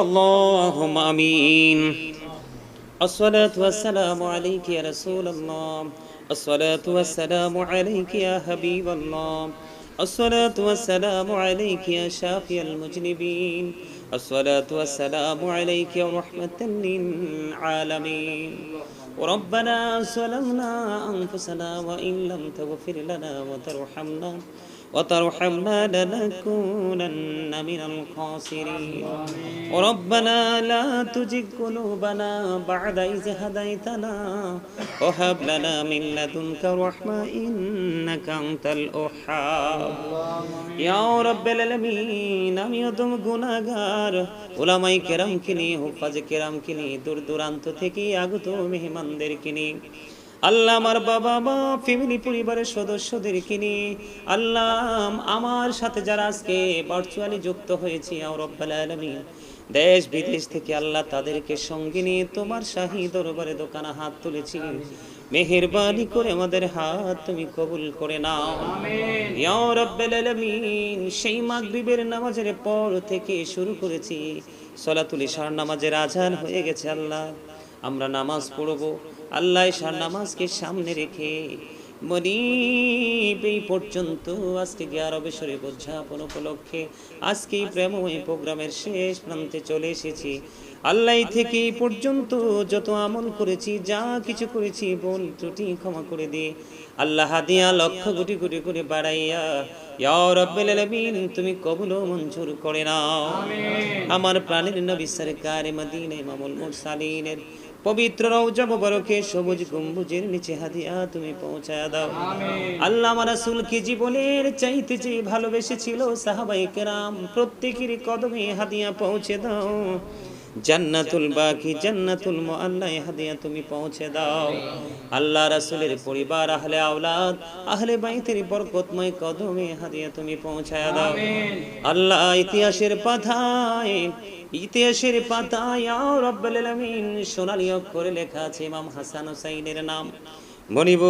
اللهم آمين. الصلاة والسلام عليك يا رسول الله. الصلاة والسلام عليك يا حبيب الله. الصلاة والسلام عليك يا شافي المذنبين الصلاة والسلام عليك يا رحمة للعالمين. ربنا ظلمنا أنفسنا وإن لم تغفر لنا وترحمنا وترحمنا لنكونن من الخاسرين ربنا لا تزغ قلوبنا بعد إذ هديتنا وهب لنا من لدنك رحمة إنك أنت الوهاب يا رب العالمين আমি অদম গুনাহগার ওলামাই কেরামকে নিয়ে হুফাজ কেরামকে নিয়ে দূর দূরান্ত থেকে আগত মেহমানদেরকে নিয়ে আল্লাহ আমার বাবা মা ফ্যামিলি পরিবারের সদস্যদেরকে নিয়ে আল্লাহ আমার সাথে যারা আজকে ভার্চুয়ালি যুক্ত হয়েছে আলামিন দেশ বিদেশ থেকে আল্লাহ তাদেরকে সঙ্গে নিয়ে তোমার শাহী দরবারে দোকানে হাত তুলেছি। মেহেরবানি করে আমাদের হাত তুমি কবুল করে নাও। ইয়া রব্বাল আলামিন সেই মাগরিবের নামাজের পর থেকে শুরু করেছি। সলাতুল ইশার নামাজের আজান হয়ে গেছে আল্লাহ। আমরা নামাজ পড়ব। আল্লাহ সার নামাজকে সামনে রেখে মরিব এই পর্যন্ত আজকে গ্যারবে শরীফ উদযাপন উপলক্ষে আজকে প্রেমময় প্রোগ্রামের শেষ প্রান্তে চলে এসেছি। আল্লাহ থেকে এই পর্যন্ত যত আমল করেছি যা কিছু করেছি বোন ত্রুটি ক্ষমা করে দিয়ে আল্লাহ হাদিয়া লক্ষ কোটি কোটি করে বাড়াইয়া ইয়া তুমি কবুল মঞ্জুর করে নাও। আমার প্রাণের নবী সরকার মদিনা ইমামুল মুরসালিনের পবিত্র রৌজব বরকে সবুজ গম্বুজের নিচে হাদিয়া তুমি পৌঁছায় দাও। আল্লাহ আমার কি জীবনের চাইতে যে ভালোবেসেছিল সাহাবাই কেরাম প্রত্যেকের কদমে হাদিয়া পৌঁছে দাও। জান্নাতুল বাকি, জান্নাতুল মুআল্লা হাদিয়া তুমি পৌঁছে দাও। আল্লাহ রাসূলের পরিবার, আহলে আওলাদ, আহলে বাইতের বরকতময় কদমে হাদিয়া তুমি পৌঁছায় দাও। আল্লাহ ইতিহাসের পাতায় ইতিহাসের পাতায় রব্বুল আলামিন, সোনালী অক্ষরে লেখা আছে ইমাম হাসান হুসাইনের নাম। মনিব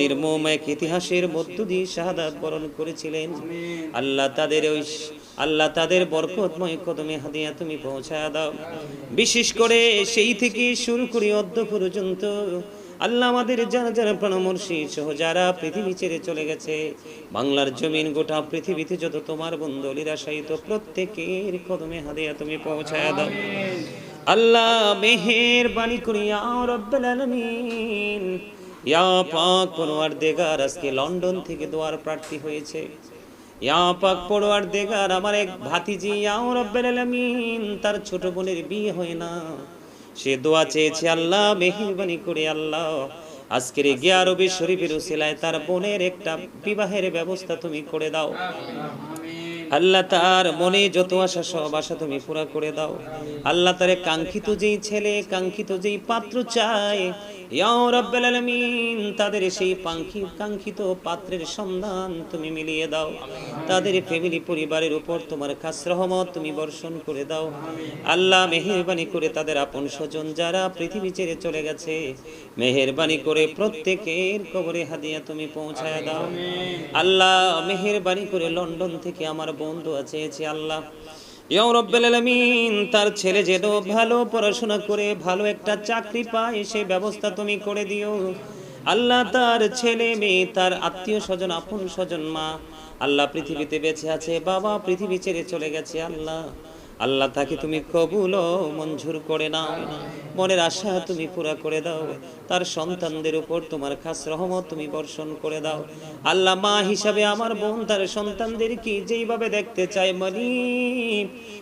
নির্মম এক ইতিহাসের মধ্য দিয়ে শাহাদাত বরণ করেছিলেন। আল্লাহ তাদের ওই আল্লাহ তাদের বরকতময় কদমে হাদিয়া তুমি পৌঁছায় দাও। বিশেষ করে সেই থেকে শুরু করি অদ্য পর্যন্ত। আল্লাহ আমাদের যারা যারা প্রাণমর্ষী সহ যারা পৃথিবী ছেড়ে চলে গেছে। বাংলার জমিন গোটা পৃথিবীতে যত তোমার বন্ধুলিরা সাহিত্য প্রত্যেকের কদমে হাদিয়া তুমি পৌঁছায় দাও। আল্লাহ মেহের বাণী করিয়া ইয়া পাক পরোয়ার দেগার আজকে লন্ডন থেকে দোয়ার প্রার্থী হয়েছে। ইয়া পাক পরোয়ার দেগার আমার এক ভাতিজি ইয়া আলামিন, তার ছোট বোনের বিয়ে হয় না। সে দোয়া চেয়েছে, আল্লাহ মেহেরবানি করে, আল্লাহ, আজকের গিয়ারবি শরীফের উসিলায় তার বোনের একটা বিবাহের ব্যবস্থা তুমি করে দাও। আল্লাহ তার মনে যত আশা, সব আশা তুমি পুরা করে দাও। আল্লাহ তারে কাঙ্ক্ষিত যেই ছেলে, কাঙ্ক্ষিত যেই পাত্র চায় তাদের সেই পাঙ্খি কাঙ্ক্ষিত পাত্রের সন্ধান তুমি মিলিয়ে দাও। তাদের ফ্যামিলি পরিবারের উপর তোমার খাস রহমত তুমি বর্ষণ করে দাও। আল্লাহ মেহেরবানি করে তাদের আপন স্বজন যারা পৃথিবী ছেড়ে চলে গেছে, মেহেরবানি করে প্রত্যেকের কবরে হাদিয়া তুমি পৌঁছায় দাও। আল্লাহ মেহেরবানি করে লন্ডন থেকে আমার বন্ধু আছে আল্লাহ। ইয়া রব্বুল তার ছেলে যেন ভালো পড়াশোনা করে, ভালো একটা চাকরি পায়, সে ব্যবস্থা তুমি করে দিও। আল্লাহ তার ছেলে মেয়ে, তার আত্মীয় স্বজন, আপন স্বজন, মা, আল্লাহ পৃথিবীতে বেঁচে আছে, বাবা পৃথিবী ছেড়ে চলে গেছে, আল্লাহ। আল্লাহ তাকে তুমি কবুল ও মঞ্জুর করে নাও। মনের আশা তুমি পুরা করে দাও। তার সন্তানদের উপর তোমার খাস রহমত তুমি বর্ষণ করে দাও। আল্লাহ মা হিসাবে আমার বোন, তার সন্তানদের কি যেইভাবে দেখতে চায় মনি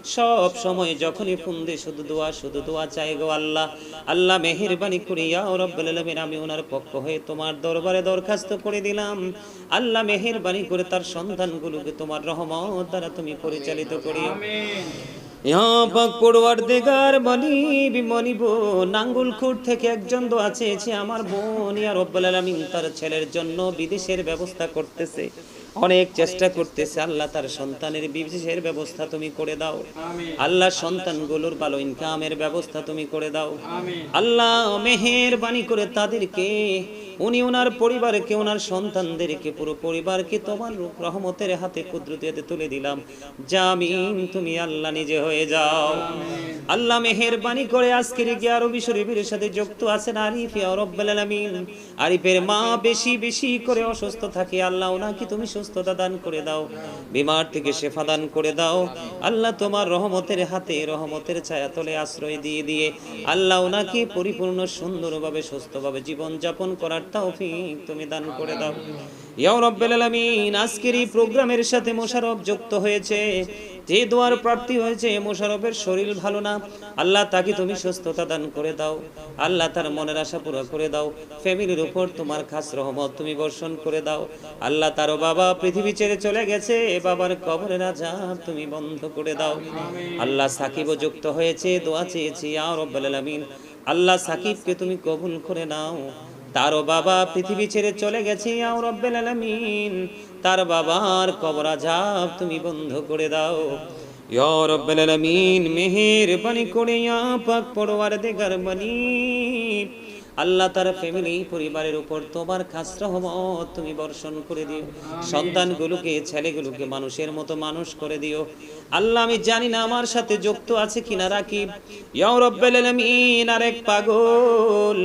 সব সময় যখনই ফোন দিয়ে শুধু দোয়া শুধু দোয়া চাই গো আল্লাহ। আল্লাহ মেহেরবানি করে, ইয়া রব্বুল আমি ওনার পক্ষ হয়ে তোমার দরবারে দরখাস্ত করে দিলাম। আল্লাহ মেহেরবানি করে তার সন্তানগুলোকে তোমার রহমত দ্বারা তুমি পরিচালিত করিও। ইয়া পাক থেকে একজন আমার বোন ইয়া রব্বুল আলামিন তার ছেলের জন্য বিদেশের ব্যবস্থা করতেছে। অনেক চেষ্টা করতেছে আল্লাহ তার সন্তানের বিদেশের ব্যবস্থা তুমি করে দাও। আল্লাহ সন্তানগুলোর ভালো ইনকামের ব্যবস্থা তুমি করে দাও। আল্লাহ মেহেরবানি করে তাদেরকে উনি ওনার পরিবারকে ওনার সন্তানদেরকে পুরো পরিবারকে তোমার রহমতের হাতে কুদরতিতে তুলে দিলাম। জামিন তুমি আল্লাহ নিজে হয়ে যাও। আল্লাহ মেহেরবানি করে আজকের গিয়ে আরবি শরীফের সাথে যুক্ত আছেন আরিফ রব্বাল আলামিন। আরিফের মা বেশি বেশি করে অসুস্থ থাকে। আল্লাহ ওনাকে তুমি সুস্থতা দান করে দাও, বিমার থেকে শেফা দান করে দাও। আল্লাহ তোমার রহমতের হাতে রহমতের ছায়া তলে আশ্রয় দিয়ে দিয়ে আল্লাহ ওনাকে পরিপূর্ণ সুন্দরভাবে, সুস্থভাবে জীবন যাপন করার তৌফিক তুমি দান করে দাও। ইয়া রব্বাল আলামিন, আজকের এই প্রোগ্রামের সাথে মোশাররফ যুক্ত হয়েছে। যে দোয়ার প্রার্থী হয়েছে, মোশাররফের শরীর ভালো না, আল্লাহ তাকে তুমি সুস্থতা দান করে দাও। আল্লাহ তার মনের আশা পুরো করে দাও। ফ্যামিলির উপর তোমার খাস রহমত তুমি বর্ষণ করে দাও। আল্লাহ তারও বাবা পৃথিবী ছেড়ে চলে গেছে, বাবার কবরের আজাব তুমি বন্ধ করে দাও। আল্লাহ সাকিবও যুক্ত হয়েছে, দোয়া চেয়েছি আর রব্বাল আলামিন, আল্লাহ সাকিবকে তুমি কবুল করে নাও। তারও বাবা পৃথিবী ছেড়ে চলে গেছে আও রব্বেল আলামিন। তার বাবার কবর আজাব তুমি বন্ধ করে দাও। ইয়া রব্বেল আলামিন মেহেরবানি করে ইয়া পাক পরওয়ার দেগার বানি আল্লাহ তার ফ্যামিলি পরিবারের উপর তোমার খাস রহমত তুমি বর্ষণ করে দিও। সন্তানগুলোকে ছেলেগুলোকে মানুষের মতো মানুষ করে দিও। আল্লাহ আমি জানি না আমার সাথে যুক্ত আছে কিনা রাকিব। ইয়া রব্বেল আলামিন আরেক পাগল।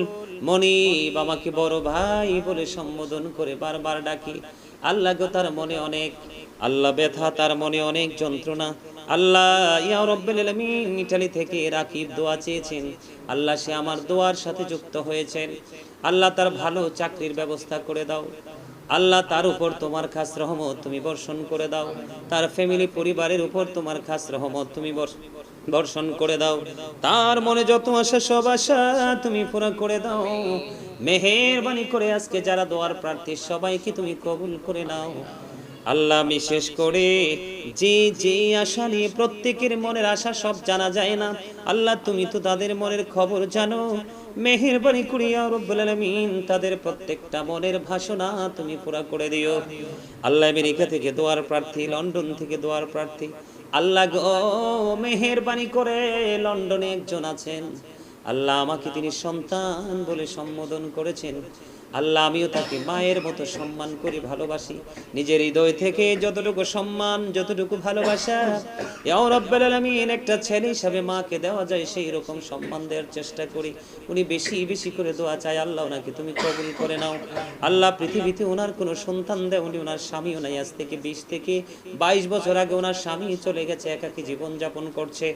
মনিব আমাকে বড় ভাই বলে সম্বোধন করে বারবার ডাকি। আল্লাহ তার মনে অনেক, আল্লাহ ব্যথা, তার মনে অনেক যন্ত্রণা। আল্লাহ, ইয়া রব্বুল আলামিন, ইটালি থেকে রাকিব দোয়া চেয়েছেন। আল্লাহ, সে আমার দোয়ার সাথে যুক্ত হয়েছেন। আল্লাহ, তার ভালো চাকরির ব্যবস্থা করে দাও। আল্লাহ, তার উপর তোমার খাস রহমত তুমি বর্ষণ করে দাও। তার ফ্যামিলি পরিবারের উপর তোমার খাস রহমত তুমি বর্ষ- বর্ষণ করে দাও। তার মনে যত আশা, সব আশা তুমি পুরো করে দাও। মেহেরবানি করে আজকে যারা দোয়ার প্রার্থী, সবাইকে তুমি কবুল করে নাও। আল্লাহ বিশেষ করে যে যে আশা নিয়ে প্রত্যেকের মনের আশা, সব জানা যায় না। আল্লাহ তুমি তো তাদের মনের খবর জানো। মেহেরবানি করিয়া রব্বুল তাদের প্রত্যেকটা মনের ভাষণা তুমি পুরা করে দিও। আল্লাহ আমেরিকা থেকে দোয়ার প্রার্থী, লন্ডন থেকে দোয়ার প্রার্থী আল্লাহ গো মেহেরবানি করে লন্ডনে একজন আছেন। আল্লাহ আমাকে তিনি সন্তান বলে সম্বোধন করেছেন। আল্লাহ, আমিও তাকে মায়ের মতো সম্মান করি ভালোবাসি। নিজের হৃদয় থেকে যতটুকু সম্মান, যতটুকু ভালোবাসা, ইয়া রাব্বুল আলামিন, একটা ছেলে হিসাবে মাকে দেওয়া যায়, সেই রকম সম্মান দেওয়ার চেষ্টা করি। উনি বেশি বেশি করে দোয়া চায়, আল্লাহ ওনাকে তুমি কবুল করে নাও। আল্লাহ, পৃথিবীতে ওনার কোনো সন্তান দেয় উনি ওনার স্বামীও নাই। আজ থেকে বিশ থেকে বাইশ বছর আগে ওনার স্বামী চলে গেছে, একাকী জীবন যাপন করছে।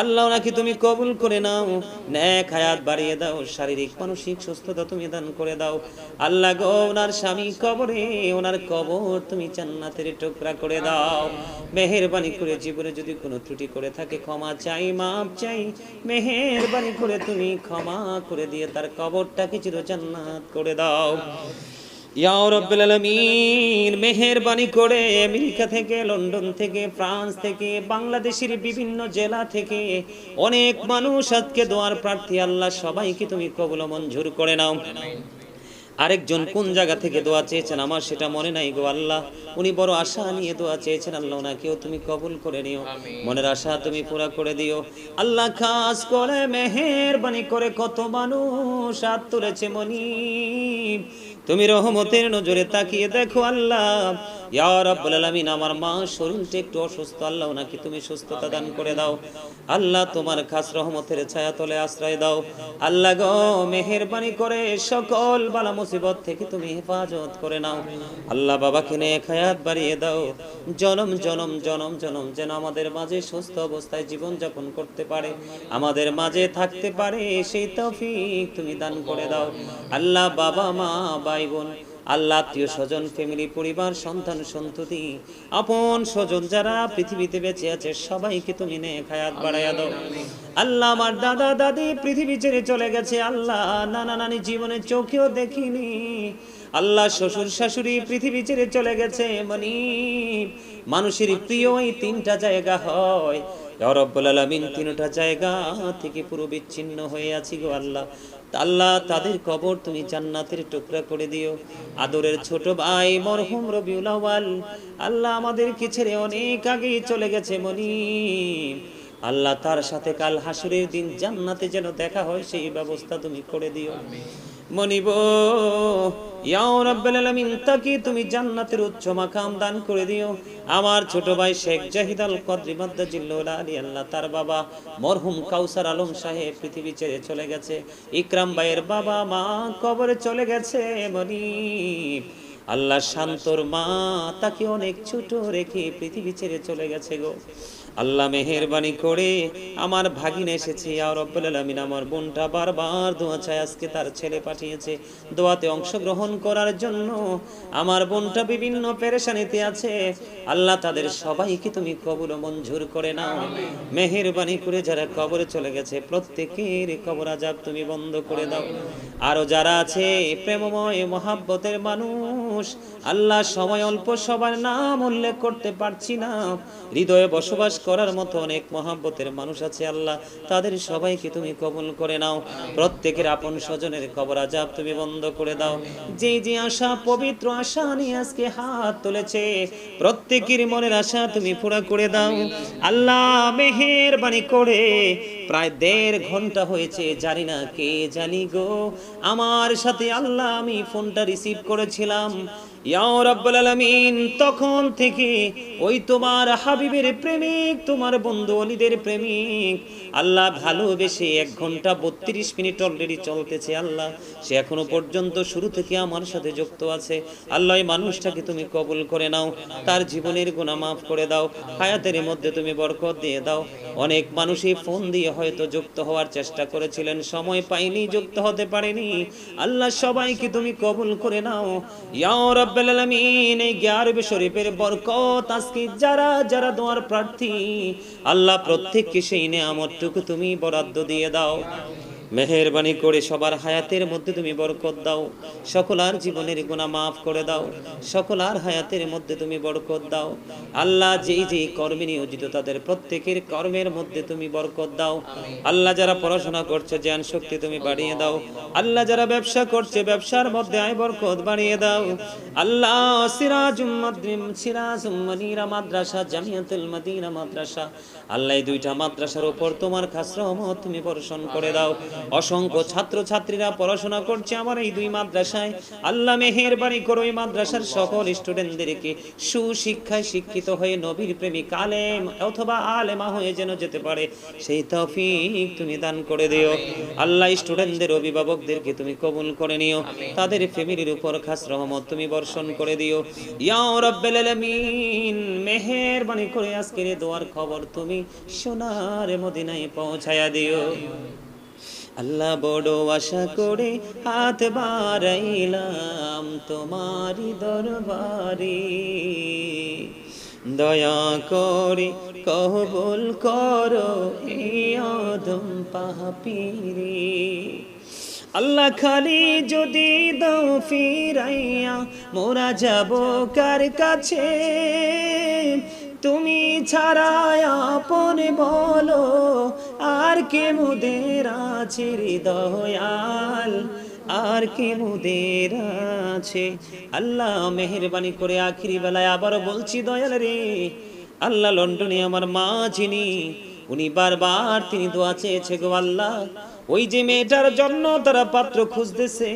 আল্লাহ ওনাকে তুমি কবুল করে নাও। ন্যাক হায়াত বাড়িয়ে দাও, শারীরিক, মানসিক সুস্থতা তুমি দান করে দাও। আল্লাহ গো, ওনার স্বামী কবরে, ওনার কবর তুমি জান্নাতের টুকরা করে দাও। মেহেরবানি করে জীবনে যদি কোনো ত্রুটি করে থাকে, ক্ষমা চাই মাপ চাই। মেহেরবানি করে তুমি ক্ষমা করে দিয়ে তার কবরটাকে চির জান্নাত করে দাও। মেহেরবানি করে আমেরিকা থেকে, লন্ডন থেকে, ফ্রান্স থেকে, বাংলাদেশের বিভিন্ন জেলা থেকে অনেক মানুষ আজকে দোয়ার প্রার্থী। আল্লাহ সবাইকে তুমি কবুল মঞ্জুর করে নাও। আরেকজন কোন জায়গা থেকে দোয়া চেয়েছেন? আমার সেটা মনে নাই গো আল্লাহ। উনি বড় আশা নিয়ে দোয়া চেয়েছেন আল্লাহ ওনাকেও তুমি কবুল করে নিও। মনের আশা তুমি পুরা করে দিও। আল্লাহ খাস করে মেহেরবানি করে কত মানুষ হাত তুলেছে মনি তুমি রহমতের নজরে তাকিয়ে দেখো আল্লাহ হেফাজত করে নাও। আল্লাহ বাবাকে নিয়ে খায়াত বাড়িয়ে দাও। জনম জনম জনম জনম যেন আমাদের মাঝে সুস্থ অবস্থায় জীবন যাপন করতে পারে। আমাদের মাঝে থাকতে পারে, সেই তৌফিক তুমি দান করে দাও। আল্লাহ বাবা, মা, ভাই, বোন আল্লাহ, আত্মীয় স্বজন ফ্যামিলি পরিবার, সন্তান, সন্ততি, আপন স্বজন যারা পৃথিবীতে বেঁচে আছে, সবাইকে তুমি নে খায়াত বাড়াইয়া দাও। আল্লাহ আমার দাদা, দাদি, পৃথিবী ছেড়ে চলে গেছে। আল্লাহ নানা নানি জীবনে চোখেও দেখিনি। আল্লাহ শ্বশুর, শাশুড়ি পৃথিবী ছেড়ে চলে গেছে। মানে মানুষের প্রিয় এই তিনটা জায়গা হয়। রব্বুল আলামিন তিনটা জায়গা থেকে পুরো বিচ্ছিন্ন হয়ে আছি গো আল্লাহ। আল্লাহ তাদের কবর তুমি জান্নাতের টুকরা করে দিও। আদরের ছোট ভাই মরহুম রবিউল আওয়াল আল্লাহ আমাদেরকে ছেড়ে অনেক আগেই চলে গেছে মনি আল্লাহ তার সাথে কাল হাসুরের দিন জান্নাতে যেন দেখা হয়, সেই ব্যবস্থা তুমি করে দিও। মনিব ইয়াও রাব্বুল আলামিন, তাকে তুমি জান্নাতের উচ্চ মাকাম দান করে দিও। আমার ছোট ভাই শেখ জাহিদ আল কদরি মাদ্দাজিল্লুল আলী আল্লাহ, তার বাবা মরহুম কাউসার আলম সাহেব পৃথিবী ছেড়ে চলে গেছে। ইকরাম ভাইয়ের বাবা মা কবরে চলে গেছে, মনিব। আল্লাহ শান্তর মা তাকে অনেক ছোট রেখে পৃথিবী ছেড়ে চলে গেছে গো। আল্লাহ মেহেরবানি করে আমার ভাগিন এসেছে আর রব্বুল আলামিন, আমার বোনটা বারবার দোয়া চায় আজকে তার ছেলে পাঠিয়েছে। দোয়াতে অংশগ্রহণ করার জন্য আমার বোনটা বিভিন্ন পেরেশানিতে আছে। আল্লাহ তাদের সবাইকে তুমি কবুল ও মঞ্জুর করে নাও। মেহেরবানি করে যারা কবরে চলে গেছে, প্রত্যেকের কবর আজাব তুমি বন্ধ করে দাও। আরও যারা আছে, প্রেমময়, মহাব্বতের মানুষ আল্লাহ সময় অল্প সবার নাম উল্লেখ করতে পারছি না। হৃদয়ে বসবাস করার মতো অনেক মহাব্বতের মানুষ আছে আল্লাহ। তাদের সবাইকে তুমি কবুল করে নাও। প্রত্যেকের আপন স্বজনের কবর আজাব তুমি বন্ধ করে দাও। যে যে আশা, পবিত্র আশা নিয়ে আজকে হাত তুলেছে, প্রত্যেকের মনের আশা তুমি পুরা করে দাও। আল্লাহ মেহেরবানি করে প্রায় দেড় ঘণ্টা হয়েছে, জানি না কে জানি গো। আমার সাথে আল্লাহ, আমি ফোনটা রিসিভ করেছিলাম। তখন থেকে ওই তোমার হাবিবের প্রেমিক, তোমার বন্ধু অলিদের প্রেমিক, আল্লাহ ভালোবেসে এক ঘণ্টা বত্রিশ মিনিট অলরেডি চলতেছে আল্লাহ। সে এখনও পর্যন্ত শুরু থেকে আমার সাথে যুক্ত আছে। আল্লাহ মানুষটাকে তুমি কবুল করে নাও, তার জীবনের গুণা মাফ করে দাও, হায়াতের মধ্যে তুমি বরকত দিয়ে দাও। অনেক মানুষই ফোন দিয়ে হয়তো যুক্ত হওয়ার চেষ্টা করেছিলেন, সময় পাইনি, যুক্ত হতে পারেনি। আল্লাহ, সবাইকে তুমি কবুল করে নাও। ইয়া রাব্বুল আলামিন এই গ্যারবে শরীফের বরকত আজকে যারা যারা দোয়ার প্রার্থী, আল্লাহ প্রত্যেককে সেই নেয়ামতটুকু তুমি বরাদ্দ দিয়ে দাও। মেহেরবানি করে সবার হায়াতের মধ্যে তুমি বরকত দাও। সকলার জীবনের গুণা মাফ করে দাও। সকলার হায়াতের মধ্যে তুমি বরকত দাও। আল্লাহ যেই যেই কর্মে নিয়োজিত তাদের প্রত্যেকের কর্মের মধ্যে তুমি বরকত দাও। আল্লাহ যারা পড়াশোনা করছে, জ্ঞান শক্তি তুমি বাড়িয়ে দাও। আল্লাহ যারা ব্যবসা করছে, ব্যবসার মধ্যে আয় বরকত বাড়িয়ে দাও। আল্লাহ সিরাজুম মাদ্রিম সিরাজুম মনিরা মাদ্রাসা, জামিয়াতুল মদিনা মাদ্রাসা। আল্লাহ দুইটা মাদ্রাসার উপর তোমার খাস রহমত তুমি বর্ষণ করে দাও। অসংখ্য ছাত্র ছাত্রীরা পড়াশোনা করছে আমার এই দুই মাদ্রাসায়। আল্লাহ মেহেরবানি করো এই মাদ্রাসার সকল স্টুডেন্টদেরকে সুশিক্ষায় শিক্ষিত হয়ে নবীর প্রেমিক আলেম অথবা আলেমা হয়ে যেন যেতে পারে, সেই তফিক তুমি দান করে দিও। আল্লাহ স্টুডেন্টদের অভিভাবকদেরকে তুমি কবুল করে নিও। তাদের ফ্যামিলির উপর খাস রহমত তুমি বর্ষণ করে দিও। ইয়া রাব্বাল আলামিন, মেহেরবানি করে আজকের দোয়ার খবর তুমি সোনার মদিনায় পৌঁছায়া দিও। আল্লাহ বড় আশা করে হাত বাড়াইলাম তোমারি দরবারে। দয়া করে কবুল করো এই অদম পাপিরে। আল্লাহ খালি যদি দাও ফিরাইয়া মোরা যাব কার কাছে? তুমি ছাড়া আপন বলো আর কে মুদের আছে দয়াল আর কে মুদের আছে? আল্লাহ মেহেরবানি করে আখিরি বেলায় আবারও বলছি, দয়াল রে, আল্লাহ লন্ডনে আমার মা যিনি, উনি বারবার তিনি দোয়া চেয়েছে গো আল্লাহ। ওই যে মেয়েটার জন্য তারা পাত্র খুঁজতেছে,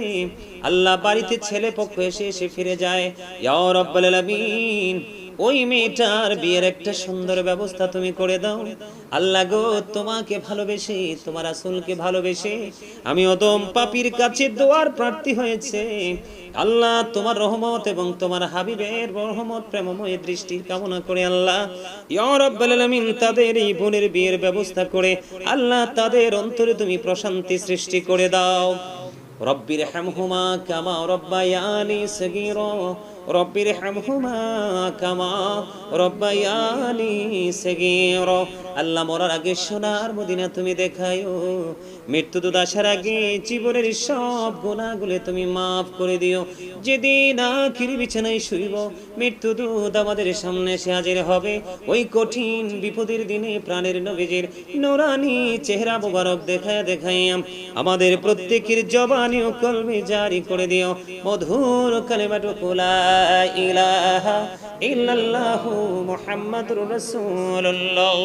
আল্লাহ বাড়িতে ছেলে পক্ষ এসে এসে ফিরে যায়। ইয়া রাব্বাল আলামিন ওই মেয়েটার বিয়ের একটা সুন্দর ব্যবস্থা তুমি করে দাও। আল্লাহ গো, তোমাকে ভালোবেসে, তোমার আসলকে ভালোবেসে আমি অদম পাপির কাছে দোয়ার প্রার্থী হয়েছে। আল্লাহ, তোমার রহমত এবং তোমার হাবিবের রহমত, প্রেমময় দৃষ্টির কামনা করে আল্লাহ তাদের এই বোনের বিয়ের ব্যবস্থা করে আল্লাহ, তাদের অন্তরে তুমি প্রশান্তি সৃষ্টি করে দাও। রব্বির হামহুমা কামা রব্বায়ানি সগীরা রব্বির হামহুমা কামা রব্বায়ানি সগীরা। আল্লাহ মরার আগে সোনার মদিনা তুমি দেখায়ো। মৃত্যু দুধ আসার আগে, জীবনের সব গুণাগুলো তুমি মাফ করে দিও। যেদিন আখির বিছানায় শুইব দুধ আমাদের সামনে এসে হাজির হবে। ওই কঠিন বিপদের দিনে প্রাণের নবীজির নোরানি চেহারা মোবারক দেখায় দেখাইয়া আমাদের প্রত্যেকের জবানি ও কলমে জারি করে দিও। মধুর কালেমাটুকু লা ইলাহা ইল্লাল্লাহু মুহাম্মাদুর রাসূলুল্লাহ।